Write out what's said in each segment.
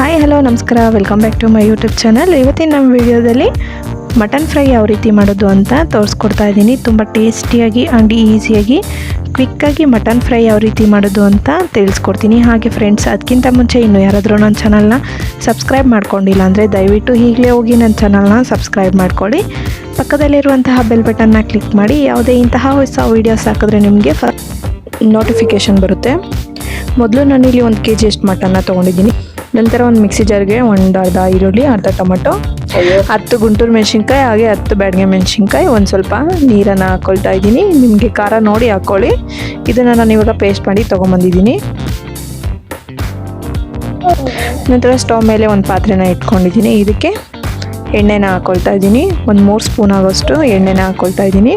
Hi hello ನಮಸ್ಕಾರ. Welcome back to my YouTube channel ಇವತ್ತಿನ ನಮ್ಮ ವಿಡಿಯೋದಲ್ಲಿ ಮಟನ್ ಫ್ರೈ ಯಾವ ರೀತಿ ಮಾಡೋದು ಅಂತ ತೋರಿಸ್ಕೊಡ್ತಾ ಇದ್ದೀನಿ. ತುಂಬ ಟೇಸ್ಟಿಯಾಗಿ ಆ್ಯಂಡ್ ಈಸಿಯಾಗಿ ಕ್ವಿಕ್ಕಾಗಿ ಮಟನ್ ಫ್ರೈ ಯಾವ ರೀತಿ ಮಾಡೋದು ಅಂತ ತಿಳಿಸ್ಕೊಡ್ತೀನಿ. ಹಾಗೆ ಫ್ರೆಂಡ್ಸ್ ಅದಕ್ಕಿಂತ ಮುಂಚೆ ಇನ್ನು ಯಾರಾದರೂ ನನ್ನ ಚಾನಲ್ನ ಸಬ್ಸ್ಕ್ರೈಬ್ ಮಾಡ್ಕೊಂಡಿಲ್ಲ ಅಂದರೆ ದಯವಿಟ್ಟು ಈಗಲೇ ಹೋಗಿ ನನ್ನ ಚಾನಲ್ನ ಸಬ್ಸ್ಕ್ರೈಬ್ ಮಾಡ್ಕೊಳ್ಳಿ. ಪಕ್ಕದಲ್ಲಿರುವಂತಹ ಬೆಲ್ ಬಟನ್ನ ಕ್ಲಿಕ್ ಮಾಡಿ. ಯಾವುದೇ ಇಂತಹ ಹೊಸ ವೀಡಿಯೋಸ್ ಹಾಕಿದ್ರೆ ನಿಮಗೆ ಫ ನೋಟಿಫಿಕೇಷನ್ ಬರುತ್ತೆ. ಮೊದಲು ನಾನಿಲ್ಲಿ ಒಂದು ಕೆ ಜಿಯಷ್ಟು ಮಟನ್ನ ತೊಗೊಂಡಿದ್ದೀನಿ. ನಂತರ ಒಂದು ಮಿಕ್ಸಿ ಜಾರ್ಗೆ ಒಂದು ಅರ್ಧ ಈರುಳ್ಳಿ ಅರ್ಧ ಟೊಮೊಟೊ ಹತ್ತು ಗುಂಟೂರು ಮೆಣಸಿನ್ಕಾಯಿ ಹಾಗೆ ಹತ್ತು ಬ್ಯಾಡ್ಗೆ ಮೆಣಸಿನ್ಕಾಯಿ ಒಂದು ಸ್ವಲ್ಪ ನೀರನ್ನು ಹಾಕ್ಕೊಳ್ತಾ ಇದ್ದೀನಿ. ನಿಮಗೆ ಖಾರ ನೋಡಿ ಹಾಕ್ಕೊಳ್ಳಿ ಇದನ್ನು ನಾನು ಇವಾಗ ಪೇಸ್ಟ್ ಮಾಡಿ ತೊಗೊಂಬಂದಿದ್ದೀನಿ. ನಂತರ ಸ್ಟವ್ ಮೇಲೆ ಒಂದು ಪಾತ್ರೆನ ಇಟ್ಕೊಂಡಿದ್ದೀನಿ. ಇದಕ್ಕೆ ಎಣ್ಣೆನ ಹಾಕ್ಕೊಳ್ತಾ ಇದ್ದೀನಿ. ಒಂದು ಮೂರು ಸ್ಪೂನ್ ಆಗೋಷ್ಟು ಎಣ್ಣೆನ ಹಾಕ್ಕೊಳ್ತಾ ಇದ್ದೀನಿ.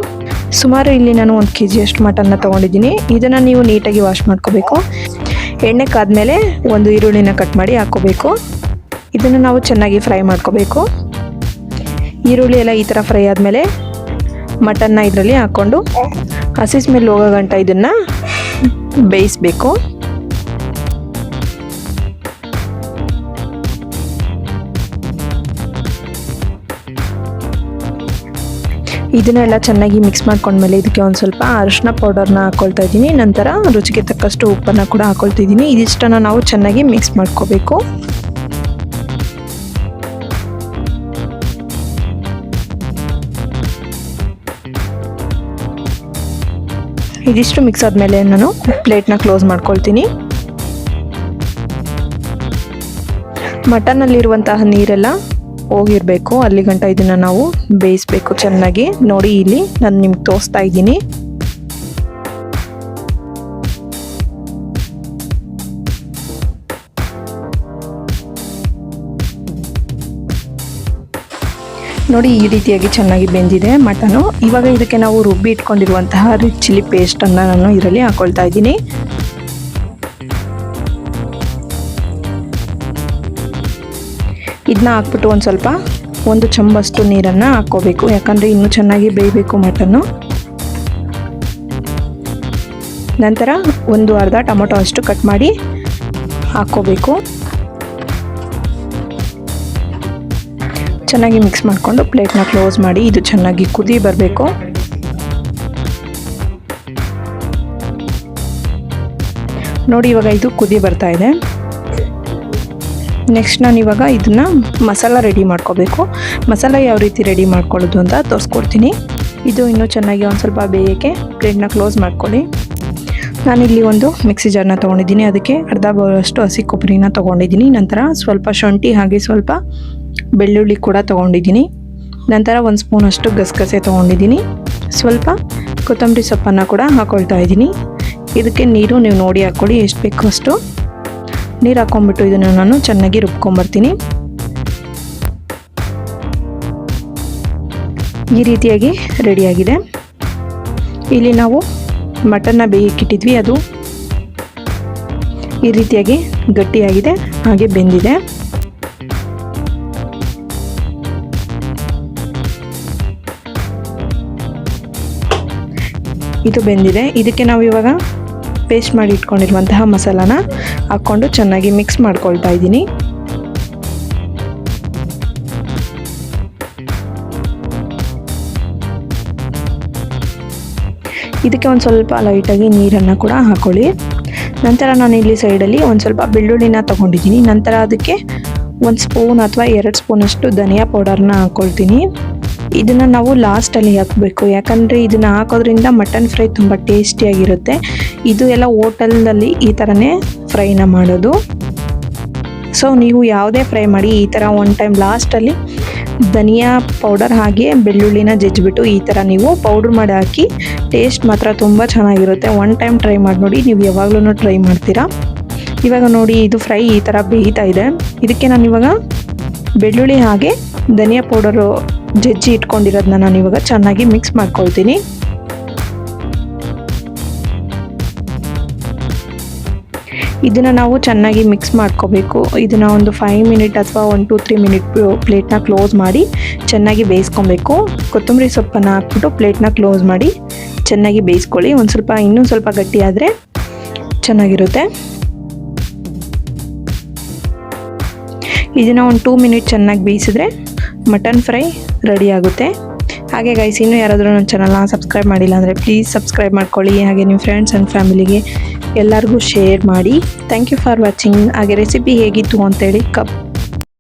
ಸುಮಾರು ಇಲ್ಲಿ ನಾನು ಒಂದು ಕೆ ಜಿಯಷ್ಟು ಮಟನ್ನ ತೊಗೊಂಡಿದ್ದೀನಿ. ಇದನ್ನು ನೀವು ನೀಟಾಗಿ ವಾಶ್ ಮಾಡ್ಕೋಬೇಕು. ಎಣ್ಣೆ ಕಾದ್ಮೇಲೆ ಒಂದು ಈರುಳ್ಳಿನ ಕಟ್ ಮಾಡಿ ಹಾಕ್ಕೋಬೇಕು ಇದನ್ನು ನಾವು ಚೆನ್ನಾಗಿ ಫ್ರೈ ಮಾಡ್ಕೋಬೇಕು. ಈರುಳ್ಳಿ ಎಲ್ಲ ಈ ಥರ ಫ್ರೈ ಆದಮೇಲೆ ಮಟನ್ನ ಇದರಲ್ಲಿ ಹಾಕ್ಕೊಂಡು ಹಸಿ ಸ್ಮೆಲ್ ಹೋಗೋ ಗಂಟ ಇದನ್ನು ಬೇಯಿಸಬೇಕು. ಇದನ್ನೆಲ್ಲ ಚೆನ್ನಾಗಿ ಮಿಕ್ಸ್ ಮಾಡ್ಕೊಂಡ್ಮೇಲೆ ಇದಕ್ಕೆ ಒಂದು ಸ್ವಲ್ಪ ಅರಿಶಿನ ಪೌಡರ್ನ ಹಾಕ್ಕೊಳ್ತಾ ಇದ್ದೀನಿ. ನಂತರ ರುಚಿಗೆ ತಕ್ಕಷ್ಟು ಉಪ್ಪನ್ನು ಕೂಡ ಹಾಕ್ಕೊಳ್ತಿದ್ದೀನಿ ಇದಿಷ್ಟನ್ನು ನಾವು ಚೆನ್ನಾಗಿ ಮಿಕ್ಸ್ ಮಾಡ್ಕೋಬೇಕು. ಇದಿಷ್ಟು ಮಿಕ್ಸ್ ಆದಮೇಲೆ ನಾನು ಪ್ಲೇಟ್ನ ಕ್ಲೋಸ್ ಮಾಡ್ಕೊಳ್ತೀನಿ. ಮಟನ್ನಲ್ಲಿರುವಂತಹ ನೀರೆಲ್ಲ ಹೋಗಿರಬೇಕು. ಅಲ್ಲಿ ಗಂಟ ಇದನ್ನು ನಾವು ಬೇಯಿಸ್ಬೇಕು ಚೆನ್ನಾಗಿ. ನೋಡಿ, ಇಲ್ಲಿ ನಾನು ನಿಮ್ಗೆ ತೋರಿಸ್ತಾ ಇದ್ದೀನಿ. ನೋಡಿ, ಈ ರೀತಿಯಾಗಿ ಚೆನ್ನಾಗಿ ಬೆಂದಿದೆ ಮಟನು. ಇವಾಗ ಇದಕ್ಕೆ ನಾವು ರುಬ್ಬಿ ಇಟ್ಕೊಂಡಿರುವಂತಹ ಚಿಲ್ಲಿ ಪೇಸ್ಟನ್ನು ನಾನು ಇದರಲ್ಲಿ ಹಾಕೊಳ್ತಾ ಇದ್ದೀನಿ. ಇದನ್ನ ಹಾಕ್ಬಿಟ್ಟು ಒಂದು ಸ್ವಲ್ಪ ಒಂದು ಚಂಬಷ್ಟು ನೀರನ್ನು ಹಾಕ್ಕೋಬೇಕು. ಯಾಕಂದರೆ ಇನ್ನೂ ಚೆನ್ನಾಗಿ ಬೇಯಬೇಕು ಮಟನ್ನು. ನಂತರ ಒಂದು ಅರ್ಧ ಟೊಮೊಟೊ ಅಷ್ಟು ಕಟ್ ಮಾಡಿ ಹಾಕ್ಕೋಬೇಕು. ಚೆನ್ನಾಗಿ ಮಿಕ್ಸ್ ಮಾಡಿಕೊಂಡು ಪ್ಲೇಟ್ನ ಕ್ಲೋಸ್ ಮಾಡಿ ಇದು ಚೆನ್ನಾಗಿ ಕುದಿ ಬರಬೇಕು. ನೋಡಿ ಇವಾಗ ಇದು ಕುದಿ ಬರ್ತಾ ಇದೆ. ನೆಕ್ಸ್ಟ್ ನಾನು ಇವಾಗ ಇದನ್ನು ಮಸಾಲ ರೆಡಿ ಮಾಡ್ಕೋಬೇಕು. ಮಸಾಲ ಯಾವ ರೀತಿ ರೆಡಿ ಮಾಡ್ಕೊಳ್ಳೋದು ಅಂತ ತೋರಿಸ್ಕೊಡ್ತೀನಿ. ಇದು ಇನ್ನೂ ಚೆನ್ನಾಗಿ ಒಂದು ಸ್ವಲ್ಪ ಬೇಯೋಕ್ಕೆ ಪ್ಲೇಟ್ನ ಕ್ಲೋಸ್ ಮಾಡ್ಕೊಳ್ಳಿ. ನಾನಿಲ್ಲಿ ಒಂದು ಮಿಕ್ಸಿ ಜಾರ್ನ ತೊಗೊಂಡಿದ್ದೀನಿ. ಅದಕ್ಕೆ ಅರ್ಧ ಬರೋಷ್ಟು ಹಸಿ ಕೊಬ್ಬರಿನ ತೊಗೊಂಡಿದ್ದೀನಿ. ನಂತರ ಸ್ವಲ್ಪ ಶುಂಠಿ ಹಾಗೆ ಸ್ವಲ್ಪ ಬೆಳ್ಳುಳ್ಳಿ ಕೂಡ ತೊಗೊಂಡಿದ್ದೀನಿ. ನಂತರ ಒಂದು ಸ್ಪೂನಷ್ಟು ಗಸಗಸೆ ತೊಗೊಂಡಿದ್ದೀನಿ. ಸ್ವಲ್ಪ ಕೊತ್ತಂಬರಿ ಸೊಪ್ಪನ್ನು ಕೂಡ ಹಾಕ್ಕೊಳ್ತಾ ಇದ್ದೀನಿ. ಇದಕ್ಕೆ ನೀರು ನೀವು ನೋಡಿ ಹಾಕ್ಕೊಳ್ಳಿ. ಎಷ್ಟು ಬೇಕು ಅಷ್ಟು. ನೀರು ಹಾಕೊಂಡ್ಬಿಟ್ಟು ಇದನ್ನು ನಾನು ಚೆನ್ನಾಗಿ ರುಬ್ಕೊಂಬರ್ತೀನಿ. ಈ ರೀತಿಯಾಗಿ ರೆಡಿಯಾಗಿದೆ ಇಲ್ಲಿ ನಾವು ಮಟನ್ನ ಬೇಯಕ್ಕಿಟ್ಟಿದ್ವಿ ಅದು ಈ ರೀತಿಯಾಗಿ ಗಟ್ಟಿಯಾಗಿದೆ, ಹಾಗೆ ಬೆಂದಿದೆ. ಇದು ಬೆಂದಿದೆ. ಇದಕ್ಕೆ ನಾವು ಇವಾಗ ಪೇಸ್ಟ್ ಮಾಡಿ ಇಟ್ಕೊಂಡಿರುವಂತಹ ಮಸಾಲಾನ ಹಾಕ್ಕೊಂಡು ಚೆನ್ನಾಗಿ ಮಿಕ್ಸ್ ಮಾಡ್ಕೊಳ್ತಾ ಇದ್ದೀನಿ. ಇದಕ್ಕೆ ಒಂದು ಸ್ವಲ್ಪ ಲೈಟಾಗಿ ನೀರನ್ನು ಕೂಡ ಹಾಕೊಳ್ಳಿ. ನಂತರ ನಾನು ಇಲ್ಲಿ ಸೈಡಲ್ಲಿ ಒಂದು ಸ್ವಲ್ಪ ಬೆಳ್ಳುಳ್ಳಿನ ತೊಗೊಂಡಿದ್ದೀನಿ. ನಂತರ ಅದಕ್ಕೆ ಒಂದು ಸ್ಪೂನ್ ಅಥವಾ ಎರಡು ಸ್ಪೂನಷ್ಟು ಧನಿಯಾ ಪೌಡರ್ನ ಹಾಕ್ಕೊಳ್ತೀನಿ ಇದನ್ನು ನಾವು ಲಾಸ್ಟಲ್ಲಿ ಹಾಕಬೇಕು. ಯಾಕಂದರೆ ಇದನ್ನು ಹಾಕೋದ್ರಿಂದ ಮಟನ್ ಫ್ರೈ ತುಂಬ ಟೇಸ್ಟಿಯಾಗಿರುತ್ತೆ ಇದು ಎಲ್ಲ ಹೋಟೆಲ್ನಲ್ಲಿ ಈ ಥರನೇ ಫ್ರೈನ ಮಾಡೋದು. ಸೊ ನೀವು ಯಾವುದೇ ಫ್ರೈ ಮಾಡಿ ಈ ಥರ ಒನ್ ಟೈಮ್ ಲಾಸ್ಟಲ್ಲಿ ಧನಿಯಾ ಪೌಡರ್ ಹಾಗೆ ಬೆಳ್ಳುಳ್ಳಿನ ಜಜ್ಜಿಬಿಟ್ಟು ಈ ಥರ ನೀವು ಪೌಡ್ರ್ ಮಾಡಿ ಹಾಕಿ ಟೇಸ್ಟ್ ಮಾತ್ರ ತುಂಬ ಚೆನ್ನಾಗಿರುತ್ತೆ. ಒನ್ ಟೈಮ್ ಟ್ರೈ ಮಾಡಿ ನೋಡಿ, ನೀವು ಯಾವಾಗಲೂ ಟ್ರೈ ಮಾಡ್ತೀರಾ. ಇವಾಗ ನೋಡಿ, ಇದು ಫ್ರೈ ಈ ಥರ ಬೇಯ್ತಾ ಇದೆ. ಇದಕ್ಕೆ ನಾನು ಇವಾಗ ಬೆಳ್ಳುಳ್ಳಿ ಹಾಗೆ ಧನಿಯಾ ಪೌಡರು ಜಜ್ಜಿ ಇಟ್ಕೊಂಡಿರೋದನ್ನ ನಾನು ಇವಾಗ ಚೆನ್ನಾಗಿ ಮಿಕ್ಸ್ ಮಾಡ್ಕೊಳ್ತೀನಿ. ಇದನ್ನು ನಾವು ಚೆನ್ನಾಗಿ ಮಿಕ್ಸ್ ಮಾಡ್ಕೋಬೇಕು. ಇದನ್ನು ಒಂದು ಫೈವ್ ಮಿನಿಟ್ ಅಥವಾ ಒನ್ ಟು ತ್ರೀ ಮಿನಿಟ್ ಪ್ಲೇಟ್ನ ಕ್ಲೋಸ್ ಮಾಡಿ ಚೆನ್ನಾಗಿ ಬೇಯಿಸ್ಕೊಬೇಕು. ಕೊತ್ತಂಬರಿ ಸೊಪ್ಪನ್ನು ಹಾಕ್ಬಿಟ್ಟು ಪ್ಲೇಟ್ನ ಕ್ಲೋಸ್ ಮಾಡಿ ಚೆನ್ನಾಗಿ ಬೇಯಿಸ್ಕೊಳ್ಳಿ. ಒಂದು ಸ್ವಲ್ಪ ಇನ್ನೂ ಸ್ವಲ್ಪ ಗಟ್ಟಿ ಆದರೆ ಚೆನ್ನಾಗಿರುತ್ತೆ. ಇದನ್ನು ಒಂದು ಟೂ ಮಿನಿಟ್ ಚೆನ್ನಾಗಿ ಬೇಯಿಸಿದ್ರೆ ಮಟನ್ ಫ್ರೈ ರೆಡಿ ಆಗುತ್ತೆ. ಹಾಗೆ ಗೈಸ್ ಇನ್ನೂ ಯಾರಾದರೂ ನನ್ನ ಚಾನಲ್ನ ಸಬ್ಸ್ಕ್ರೈಬ್ ಮಾಡಿಲ್ಲ ಅಂದರೆ ಪ್ಲೀಸ್ ಸಬ್ಸ್ಕ್ರೈಬ್ ಮಾಡ್ಕೊಳ್ಳಿ. ಹಾಗೆ ನಿಮ್ಮ ಫ್ರೆಂಡ್ಸ್ ಆ್ಯಂಡ್ ಫ್ಯಾಮಿಲಿಗೆ ಎಲ್ಲರಿಗೂ ಶೇರ್ ಮಾಡಿ. ಥ್ಯಾಂಕ್ ಯು ಫಾರ್ ವಾಚಿಂಗ್ ಹಾಗೆ ರೆಸಿಪಿ ಹೇಗಿತ್ತು ಅಂತೇಳಿ ಕಪ್